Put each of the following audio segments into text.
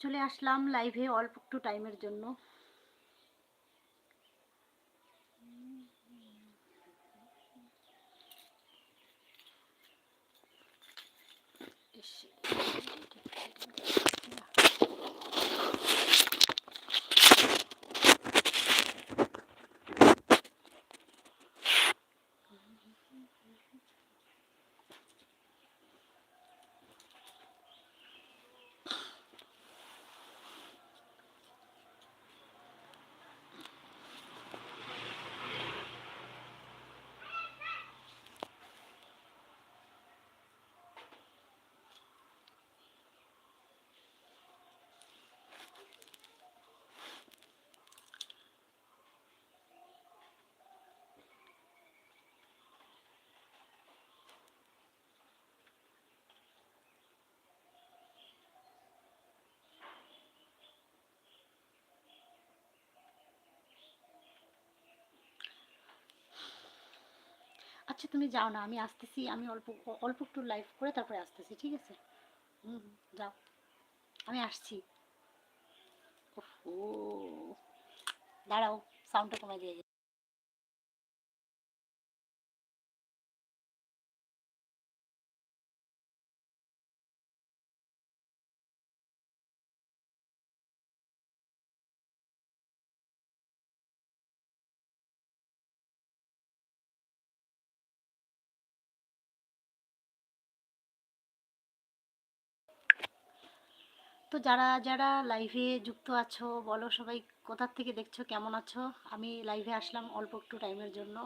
চলে আসলাম লাইভে অল্প একটু টাইমের জন্য। আচ্ছা তুমি যাও না, আমি আসতেছি, আমি অল্প অল্প একটু লাইভ করে তারপরে আসতেছি, ঠিক আছে? হুম যাও। আমি আসছি। ও, দাঁড়াও সাউন্ডটা কমে দিয়ে তো যারা যারা লাইভে যুক্ত আছো, বলো সবাই কোথার থেকে দেখছ, কেমন আছো? আমি লাইভে আসলাম অল্প একটু টাইমের জন্য।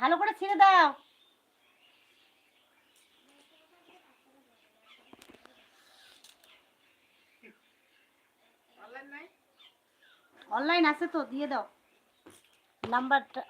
ভালো করে ছেড়ে দাও। অনলাইন আছে তো দিয়ে দাও। নাম্বারটা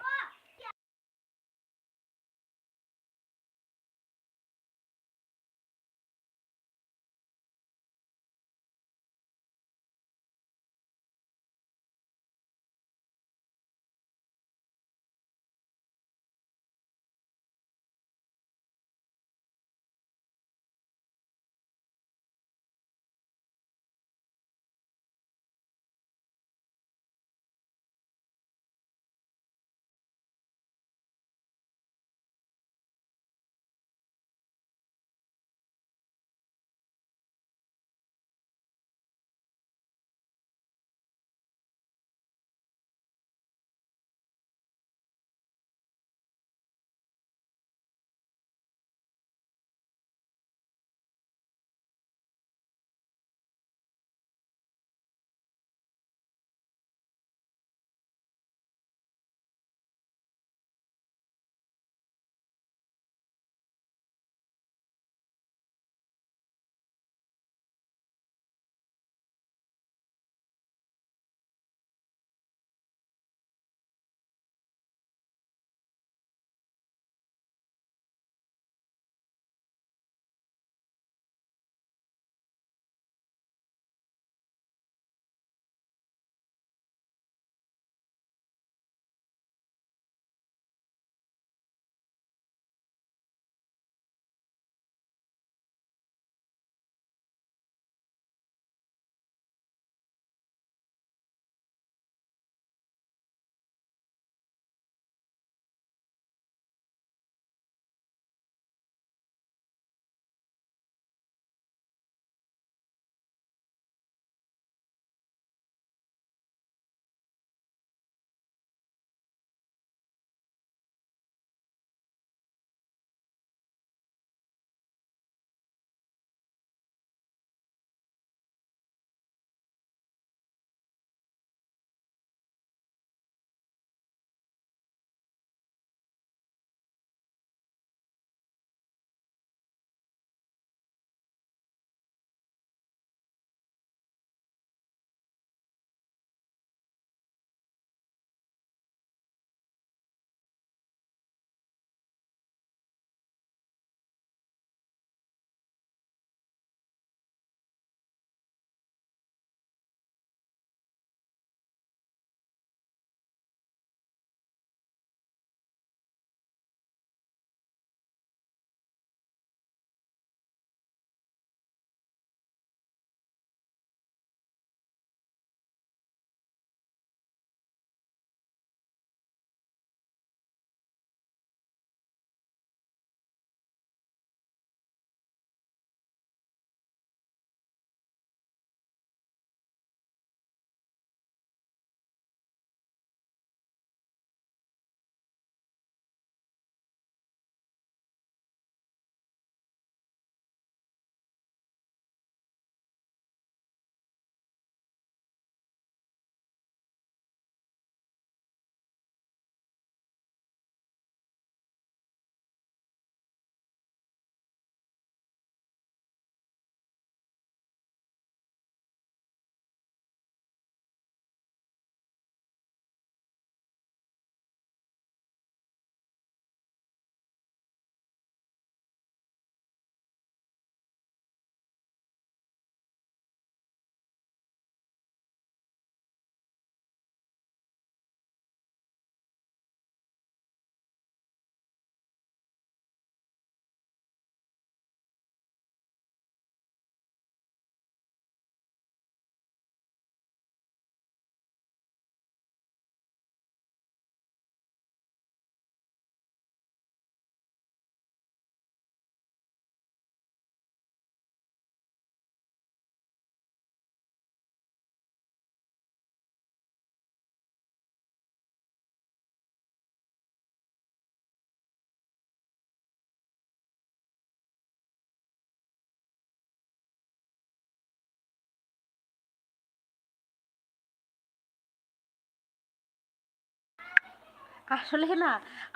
আসলে না,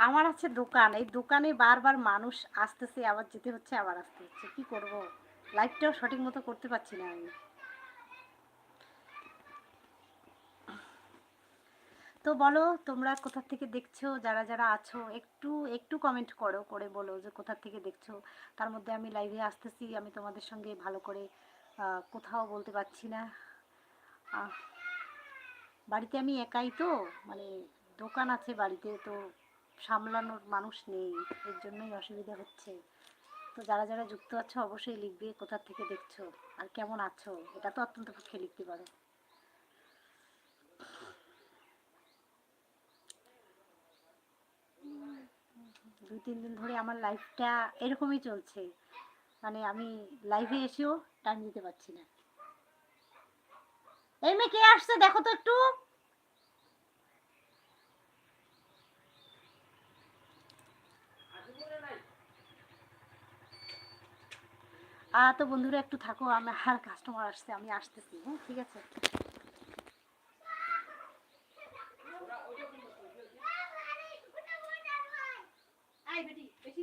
আমার আছে দোকান। এই দোকানে বারবার মানুষ আসতেছে, আবার যেতে হচ্ছে, আবার আসতে হচ্ছে। কি করব? লাইফটাও সঠিক মতো করতে পারছি না আমি। তো বলো, তোমরা কোথা থেকে দেখছ? যারা যারা আছো, একটু একটু কমেন্ট করো, করে বলো যে কোথা থেকে দেখছ? তার মধ্যে আমি লাইভে আসতেছি, আমি তোমাদের সঙ্গে ভালো করে কোথাও বলতে পারছি না। বাড়িতে আমি একাই তো? মানে দোকান আছে বাড়িতে, তো সামলানোর মানুষ নেই, এর জন্যই অসুবিধা হচ্ছে। তো যারা যারা যুক্ত আছো, অবশ্যই লিখবে কোথা থেকে দেখছ আর কেমন আছো, এটা তো অত্যন্ত পক্ষে লিখতে পারো। দুই, তিন দিন ধরে আমার লাইফটা এরকমই চলছে। মানে আমি লাইভে এসেও টাইম দিতে পারছি না। এই মেয়ে কে আসছে? দেখো তো একটু। তো বন্ধুরা একটু থাকো আমি আমার কাস্টমার আসছে আমি আসতেছি হ্যাঁ ঠিক আছে। আই বেটি বেশি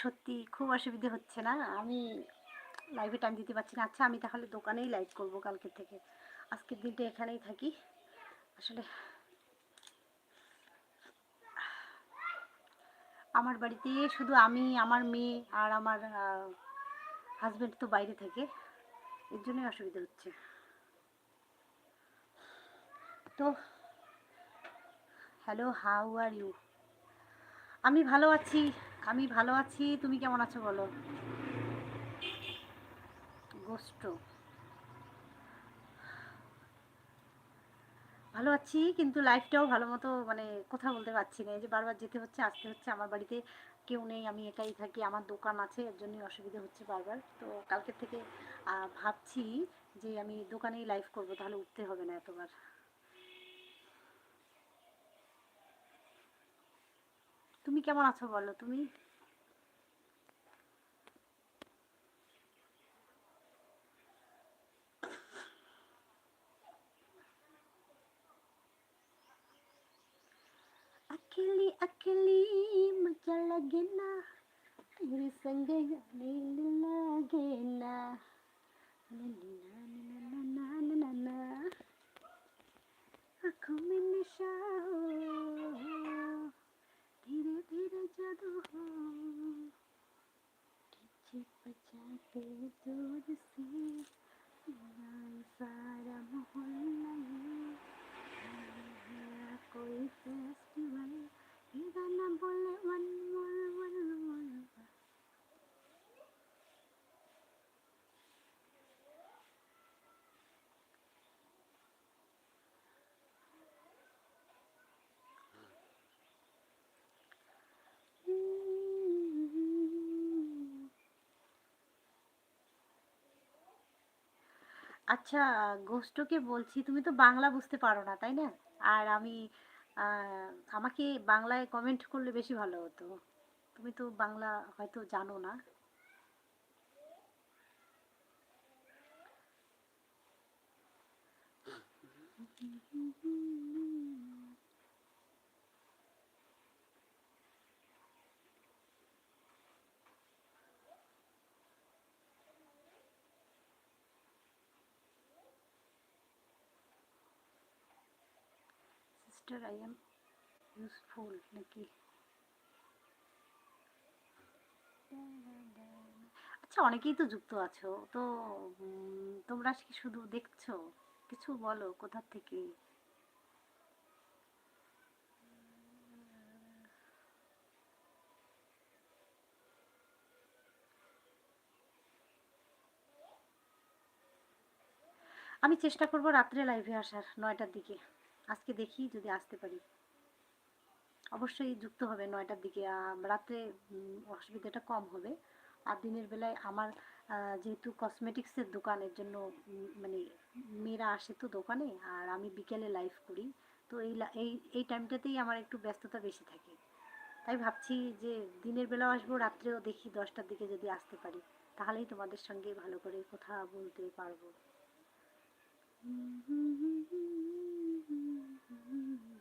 সত্যি খুব অসুবিধে হচ্ছে না। আমি লাইভে টাইম দিতে পারছি না। আচ্ছা আমি তাহলে দোকানেই লাইভ করব কালকে থেকে। আজকের দিনটা এখানেই থাকি। আসলে আমার বাড়িতে শুধু আমি, আমার মেয়ে আর আমার হাজবেন্ড তো বাইরে থাকে। এর জন্যই অসুবিধা হচ্ছে। তো হ্যালো হাউ আর ইউ আমি ভালো আছি। আমি ভালো আছি। তুমি কেমন আছো বলো? গোস্ট ভালো আছি, কিন্তু লাইফটাও ভালো মতো মানে কথা বলতে পারছি না। এই যে বারবার যেতে হচ্ছে, আসতে হচ্ছে, আমার বাড়িতে কেউ নেই, আমি একাই থাকি, আমার দোকান আছে, এর জন্যই অসুবিধা হচ্ছে বারবার। তো কালকের থেকে ভাবছি যে আমি দোকানেই লাইভ করব, তাহলে উঠতে হবে না এতবার। তুমি কেমন আছো বলো, তুমি? अकेली अकेली मजा लगे ना तेरे संग जाने আচ্ছা গোষ্ঠকে বলছি, তুমি তো বাংলা বুঝতে পারো না, তাই না? আর আমি আমাকে বাংলায় কমেন্ট করলে বেশি ভালো হতো। তুমি তো বাংলা হয়তো জানো না। সিস্টার আই এম ইউজফুল নাকি আচ্ছা অনেকেই তো যুক্ত আছো। তো তোমরা কি শুধু দেখছ? কিছু বলো, কোথা থেকে? আমি চেষ্টা করব রাত্রে লাইভে আসার, নয়টার দিকে। আজকে দেখি যদি আসতে পারি। অবশ্যই যুক্ত হবে নয়টার দিকে। রাত্রে অসুবিধাটা কম হবে। আর দিনের বেলায় আমার যেহেতু কসমেটিক্সের দোকানের জন্য মানে মেয়েরা আসে তো দোকানে, আর আমি বিকেলে লাইভ করি। তো এই এই এই টাইমটাতেই আমার একটু ব্যস্ততা বেশি থাকে। তাই ভাবছি যে দিনের বেলাও আসব, রাত্রেও দেখি দশটার দিকে যদি আসতে পারি। তাহলেই তোমাদের সঙ্গে ভালো করে কথা বলতে পারব। Mm-hmm.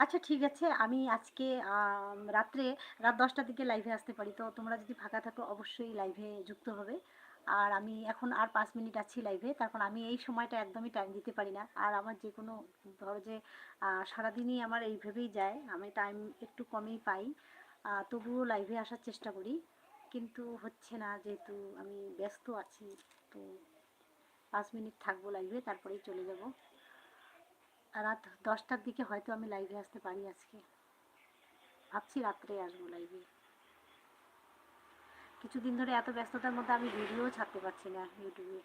আচ্ছা ঠিক আছে, আমি আজকে রাত্রে রাত দশটার দিকে লাইভে আসতে পারি। তো তোমরা যদি ফাঁকা থাকো, অবশ্যই লাইভে যুক্ত হবে। আর আমি এখন আর পাঁচ মিনিট আছি লাইভে তারপর আমি এই সময়টা একদমই টাইম দিতে পারি না। আর আমার যে কোনো ধরো যে সারাদিনই আমার এইভাবেই যায়, আমি টাইম একটু কমেই পাই। তবুও লাইভে আসার চেষ্টা করি। কিন্তু হচ্ছে না, যেহেতু আমি ব্যস্ত আছি, তো পাঁচ মিনিট থাকব লাইভে তারপরেই চলে যাব। রাত দশটার দিকে হয়তো আমি লাইভে আসতে পারি আজকে। ভাবছি রাত্রে আসব লাইভে কিছুদিন ধরে এত ব্যস্ততার মধ্যে আমি ভিডিও ছাড়তে পারছি না ইউটিউবে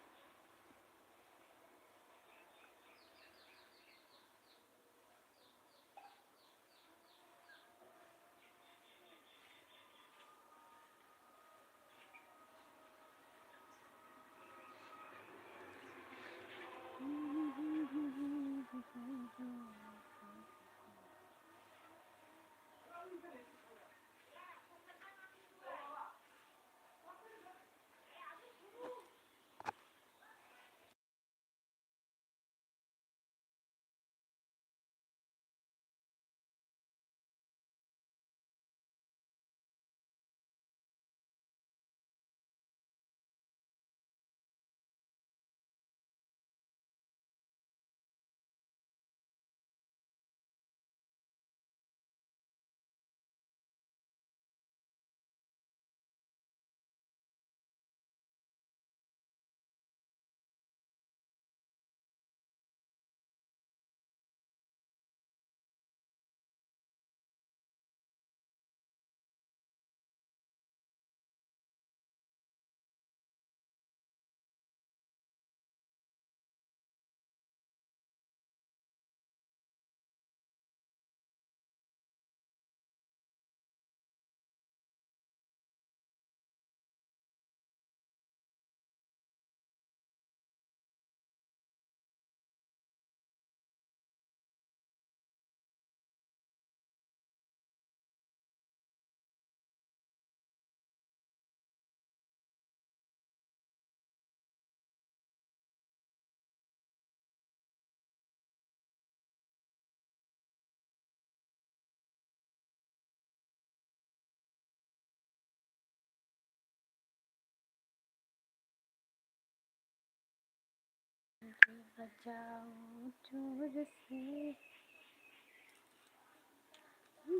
Ela jauh jauh sih,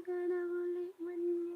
gak.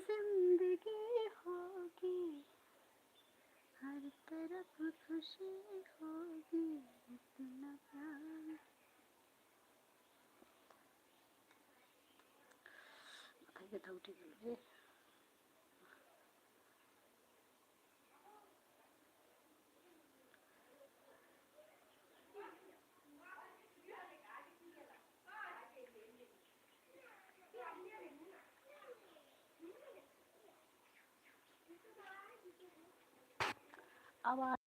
जिंदगी होगी हर तरफ खुशी होगी इतना प्यार মাথায় ব্যথা উঠে গেল রে আবার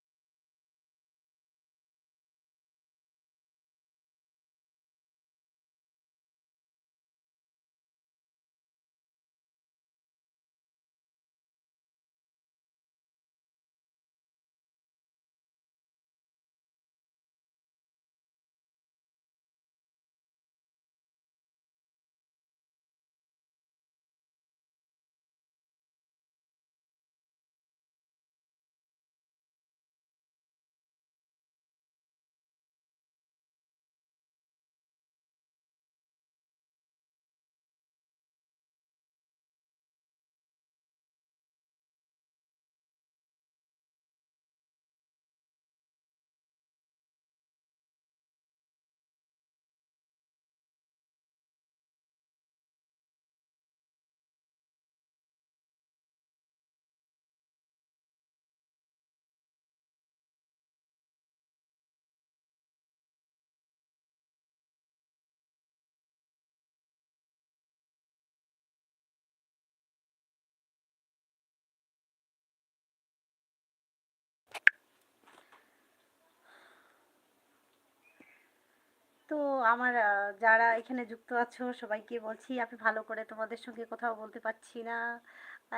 তো আমার যারা এখানে যুক্ত আছো সবাইকে বলছি আমি ভালো করে তোমাদের সঙ্গে কোথাও বলতে পারছি না।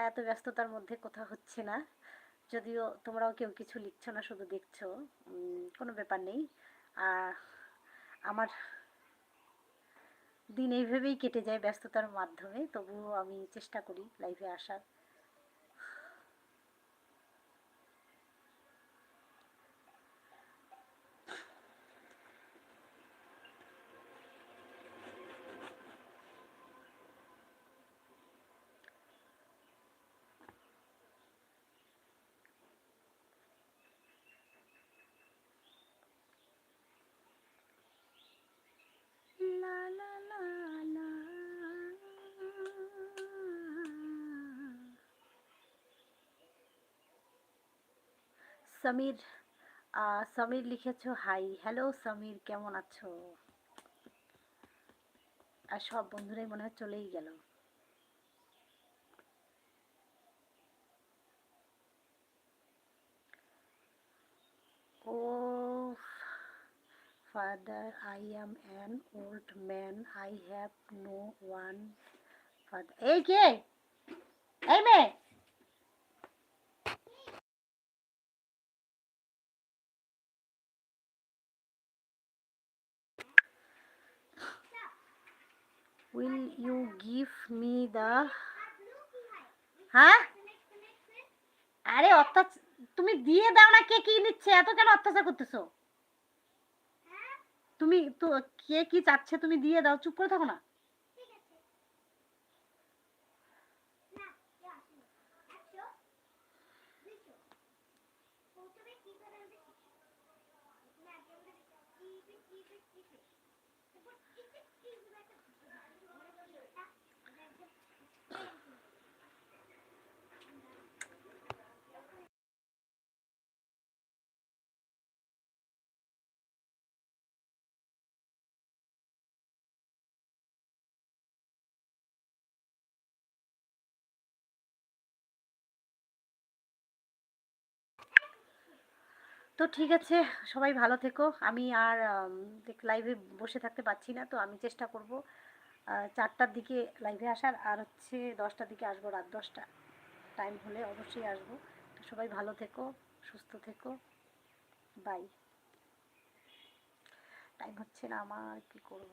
এত ব্যস্ততার মধ্যে কোথাও হচ্ছে না। যদিও তোমরাও কেউ কিছু লিখছো না, শুধু দেখছ। কোনো ব্যাপার নেই। আর আমার দিন এইভাবেই কেটে যায় ব্যস্ততার মাধ্যমে। তবুও আমি চেষ্টা করি লাইভে আসার। সমীর সমীর লিখেছো? হাই হ্যালো সমীর কেমন আছো? আর সব বন্ধুরাই মনে হয় চলেই গেল। ও Father, I am an old man. I have no one father. এই কে? এই মেয়ে? Give me the হ্যাঁ? আরে অত্যাচার তুমি দিয়ে দাও না কে কি নিচ্ছে, এত কেন অত্যাচার করতেছো? তুমি তো, কে কি চাচ্ছে তুমি দিয়ে দাও, চুপ করে থাকো না। তো ঠিক আছে, সবাই ভালো থেকো। আমি আর লাইভে বসে থাকতে পারছি না, তো আমি চেষ্টা করব চারটার দিকে লাইভে আসার, আর হচ্ছে দশটার দিকে আসব, রাত দশটা টাইম হলে অবশ্যই আসব। তো সবাই ভালো থেকো, সুস্থ থেকো। বাই টাইম হচ্ছে না, আমার কি করব?